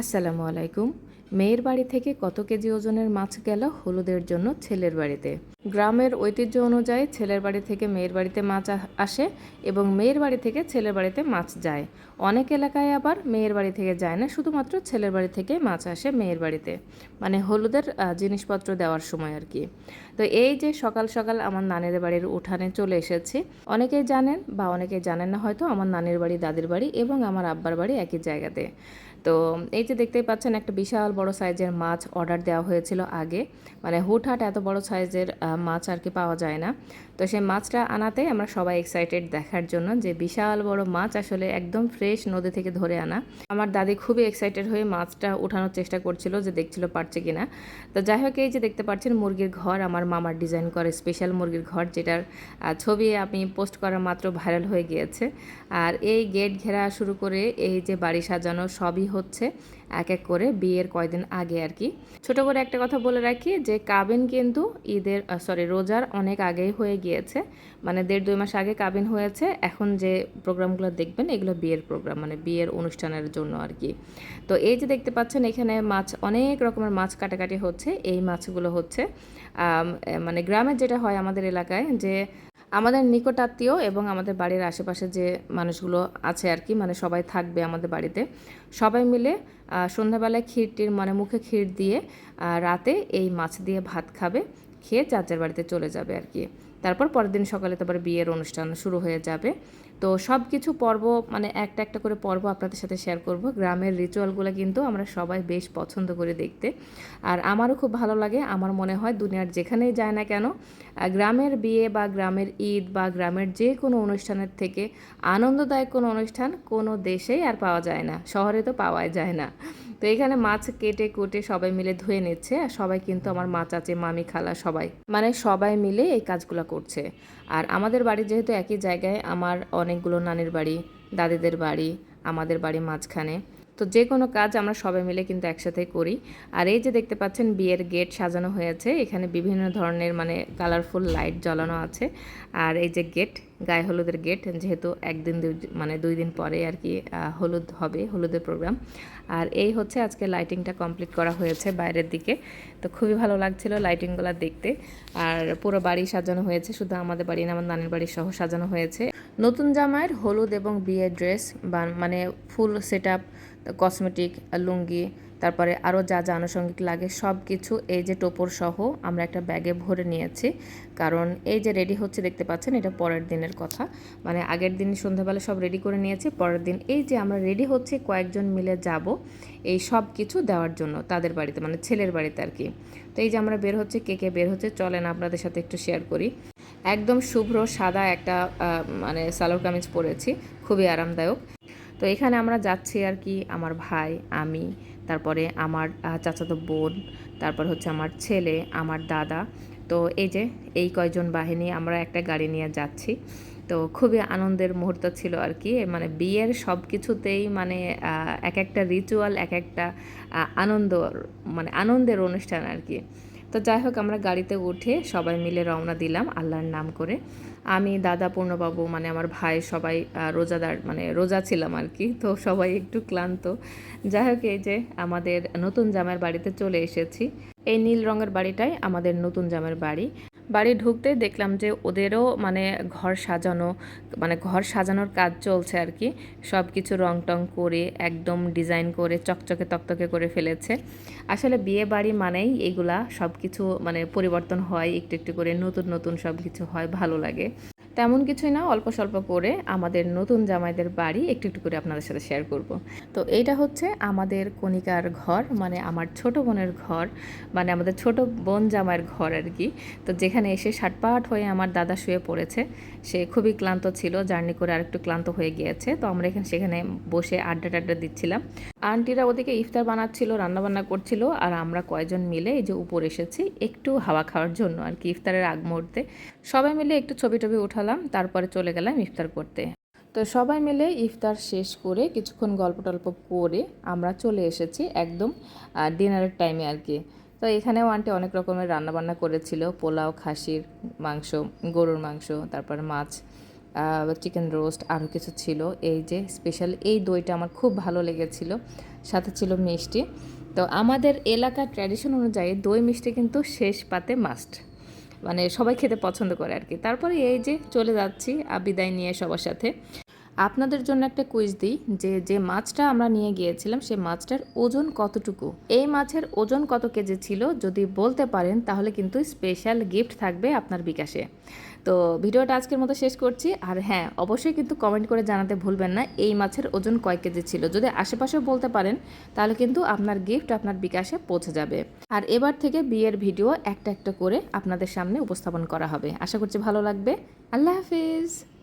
আসসালামু আলাইকুম। মেয়ের বাড়ি থেকে কত কেজি ওজনের মাছ গেল হলুদের জন্য ছেলের বাড়িতে। গ্রামের ঐতিহ্য অনুযায়ী ছেলের বাড়ি থেকে মেয়ের বাড়িতে মাছ আসে এবং মেয়ের বাড়ি থেকে ছেলের বাড়িতে মাছ যায়। অনেক এলাকায় আবার মেয়ের বাড়ি থেকে যায় না, শুধুমাত্র ছেলের বাড়ি থেকে মাছ আসে মেয়ের বাড়িতে। মানে হলুদের জিনিসপত্র দেওয়ার সময় আর কি। তো এই যে সকাল সকাল আমার নানির বাড়ির উঠানে চলে এসেছি। অনেকেই জানেন বা অনেকেই জানেন না হয়তো আমার নানির বাড়ি, দাদির বাড়ি এবং আমার আব্বার বাড়ি একই জায়গাতে। তো এই যে দেখতেই পাচ্ছেন, একটা বিশাল বড় সাইজের মাছ অর্ডার দেওয়া হয়েছিল আগে। মানে হুটহাট এত বড় সাইজের মাছ আর কি পাওয়া যায় না। তো সেই মাছটা আনাতে আমরা সবাই এক্সাইটেড দেখার জন্য যে বিশাল বড় মাছ আসলে একদম ফ্রেশ নদী থেকে ধরে আনা। আমার দাদি খুবই এক্সাইটেড হয়ে মাছটা উঠানোর চেষ্টা করছিল যে দেখছিল পারছে কিনা। তো যাই হোক, এই যে দেখতে পাচ্ছেন মুরগির ঘর, আমার মামার ডিজাইন করে স্পেশাল মুরগির ঘর যেটার ছবি আমি পোস্ট করা মাত্র ভাইরাল হয়ে গিয়েছে। আর এই গেট ঘেরা শুরু করে এই যে বাড়ি সাজানো সবই হচ্ছে। এক এক করে বিয়ের কয়দিন আগে আর কি। ছোট করে একটা কথা বলে রাখি যে কাবিন কিন্তু ঈদের সরি রোজার অনেক আগেই হয়ে গিয়েছে। মানে দেড় দুই মাস আগে কাবিন হয়েছে। এখন যে প্রোগ্রামগুলো দেখবেন, এগুলো বিয়ের প্রোগ্রাম মানে বিয়ের অনুষ্ঠানের জন্য আর কি। তো এই যে দেখতে পাচ্ছেন, এখানে মাছ, অনেক রকমের মাছ কাটাকাটি হচ্ছে। এই মাছগুলো হচ্ছে মানে গ্রামের যেটা হয় আমাদের এলাকায় যে আমাদের নিকট আত্মীয় এবং আমাদের বাড়ির আশেপাশে যে মানুষগুলো আছে আর কি মানে সবাই থাকবে আমাদের বাড়িতে, সবাই মিলে সন্ধ্যাবেলায় ক্ষীরটির মানে মুখে ক্ষীর দিয়ে রাতে এই মাছ দিয়ে ভাত খাবে, খেয়ে যার বাড়িতে চলে যাবে আর কি। তারপর পরের দিন সকালে তারপরে বিয়ের অনুষ্ঠান শুরু হয়ে যাবে। তো সব কিছু পর্ব মানে একটা একটা করে পর্ব আপনাদের সাথে শেয়ার করব। গ্রামের রিচুয়ালগুলো কিন্তু আমরা সবাই বেশ পছন্দ করে দেখতে। আর আমারও খুব ভালো লাগে। আমার মনে হয় দুনিয়ার যেখানেই যায় না কেন গ্রামের বিয়ে বা গ্রামের ঈদ বা গ্রামের যে কোনো অনুষ্ঠানের থেকে আনন্দদায়ক কোনো অনুষ্ঠান কোনো দেশেই আর পাওয়া যায় না। শহরে তো পাওয়াই যায় না। তো এখানে মাছ কেটে কুটে সবাই মিলে ধুয়ে নিচ্ছে আর সবাই কিন্তু আমার মা, চাচি, মামি, খালা সবাই মানে সবাই মিলে এই কাজগুলো করছে। আর আমাদের বাড়ি যেহেতু একই জায়গায়, আমার অনেকগুলো নানির বাড়ি, দাদিদের বাড়ি, আমাদের বাড়ি মাঝখানে। তো যে কোনো কাজ আমরা সবাই মিলে কিন্তু একসাথে করি। আর এই যে দেখতে পাচ্ছেন বিয়ের গেট সাজানো হয়েছে, এখানে বিভিন্ন ধরনের মানে কালারফুল লাইট জ্বালানো আছে। আর এই যে গেট গায়ে হলুদের গেট যেহেতু একদিন দুই মানে দুই দিন পরে আর কি হলুদ হবে, হলুদের প্রোগ্রাম আর এই হচ্ছে আজকে লাইটিংটা কমপ্লিট করা হয়েছে বাইরের দিকে। তো খুবই ভালো লাগছিল লাইটিংগুলো দেখতে। আর পুরো বাড়ি সাজানো হয়েছে, শুধু আমাদের বাড়ি না, আমার নানির বাড়ি সহ সাজানো হয়েছে। নতুন জামাইয়ের হলুদ এবং বিয়ের ড্রেস বা মানে full set up cosmetic lungi তারপরে আরও যা যা আনুষঙ্গিক লাগে সব কিছু এই যে টোপর সহ আমরা একটা ব্যাগে ভরে নিয়েছি। কারণ এই যে রেডি হচ্ছে দেখতে পাচ্ছেন, এটা পরের দিনের কথা। মানে আগের দিন সন্ধ্যাবেলা সব রেডি করে নিয়েছি, পরের দিন এই যে আমরা রেডি হচ্ছে, কয়েকজন মিলে যাব এই সব কিছু দেওয়ার জন্য তাদের বাড়িতে মানে ছেলের বাড়িতে আর কি। তো এই যে আমরা বের হচ্ছে, কে কে বের হচ্ছে চলেন আপনাদের সাথে একটু শেয়ার করি। একদম শুভ্র সাদা একটা মানে সালোয়ার কামিজ পরেছি, খুবই আরামদায়ক। তো এখানে আমরা যাচ্ছি আর কি, আমার ভাই, আমি তারপরে আমার চাচাতো বোন, তারপর হচ্ছে আমার ছেলে, আমার দাদা। তো এই যে এই কয়জন বাহিনী আমরা একটা গাড়ি নিয়ে যাচ্ছি। তো খুবই আনন্দের মুহূর্ত ছিল আর কি। মানে বিয়ের সব কিছুতেই মানে এক একটা রিচুয়াল এক একটা আনন্দ মানে আনন্দের অনুষ্ঠান আর কি। তো যাই হোক, আমরা গাড়িতে উঠে সবাই মিলে রওনা দিলাম আল্লাহর নাম করে। আমি, দাদা, পূর্ণবাবু মানে আমার ভাই সবাই রোজাদার মানে রোজা ছিলাম আর কি, তো সবাই একটু ক্লান্ত। যাই হোক, এই যে আমাদের নতুন জামার বাড়িতে চলে এসেছি। এই নীল রঙের বাড়িটাই আমাদের নতুন জামের বাড়ি। বাড়ি ঢুকতে দেখলাম যে ওদেরও মানে ঘর সাজানো মানে ঘর সাজানোর কাজ চলছে আর কি। সব কিছু রং টং করে, একদম ডিজাইন করে, চকচকে তকতকে করে ফেলেছে। আসলে বিয়ে বাড়ি মানেই এগুলা সব কিছু মানে পরিবর্তন হয়, একটু একটু করে নতুন নতুন সব কিছু হয়, ভালো লাগে। তেমন কিছুই না, অল্প স্বল্প করে আমাদের নতুন জামাইদের বাড়ি একটু একটু করে আপনাদের সাথে শেয়ার করব। তো এইটা হচ্ছে আমাদের কণিকার ঘর মানে আমার ছোট বোনের ঘর মানে আমাদের ছোট বোন জামাইয়ের ঘর আর কি। তো যেখানে এসে সাটপাট হয়ে আমার দাদা শুয়ে পড়েছে। সে খুবই ক্লান্ত ছিল, জার্নি করে আরেকটু ক্লান্ত হয়ে গিয়েছে। তো আমরা এখানে, সেখানে বসে আড্ডা টাড্ডা দিচ্ছিলাম। আন্টিরা ওদিকে ইফতার বানাচ্ছিল, রান্নাবান্না করছিল, আর আমরা কয়জন মিলে এই যে উপর এসেছি, একটু হাওয়া খাওয়ার জন্য আর কি, ইফতারের আগ মুহূর্তে। সবাই মিলে একটু ছবি টবি উঠালাম তারপরে চলে গেলাম ইফতার করতে। তো সবাই মিলে ইফতার শেষ করে কিছুক্ষণ গল্প টল্প করে আমরা চলে এসেছি একদম ডিনারের টাইমে আর কি তো এখানেও আন্টি অনেক রকমের রান্নাবান্না করেছিল, পোলাও, খাসির মাংস, গরুর মাংস, তারপর মাছ চিকেন রোস্ট আরও কিছু ছিল। এই যে স্পেশাল এই দইটা আমার খুব ভালো লেগেছিল, সাথে ছিল মিষ্টি। তো আমাদের এলাকার ট্র্যাডিশন অনুযায়ী দই মিষ্টি কিন্তু শেষ পাতে মাস্ট মানে সবাই খেতে পছন্দ করে আর কি তারপরে এই যে চলে যাচ্ছি বিদায় নিয়ে সবার সাথে। আপনাদের জন্য একটা কুইজ দিই, যে যে মাছটা আমরা নিয়ে গিয়েছিলাম সেই মাছটার ওজন কতটুকু? এই মাছের ওজন কত কেজি ছিল? যদি বলতে পারেন, তাহলে কিন্তু স্পেশাল গিফট থাকবে আপনার বিকাশে। তো ভিডিওটা আজকের মতো শেষ করছি। আর হ্যাঁ অবশ্যই কিন্তু কমেন্ট করে জানাতে ভুলবেন না, এই মাছের ওজন কয় কেজি ছিল? যদি আশেপাশেও বলতে পারেন, তাহলে কিন্তু আপনার গিফট আপনার বিকাশে পৌঁছে যাবে। আর এবার থেকে বিয়ের ভিডিও একটা একটা করে আপনাদের সামনে উপস্থাপন করা হবে। আশা করছি ভালো লাগবে। আল্লাহ হাফিজ!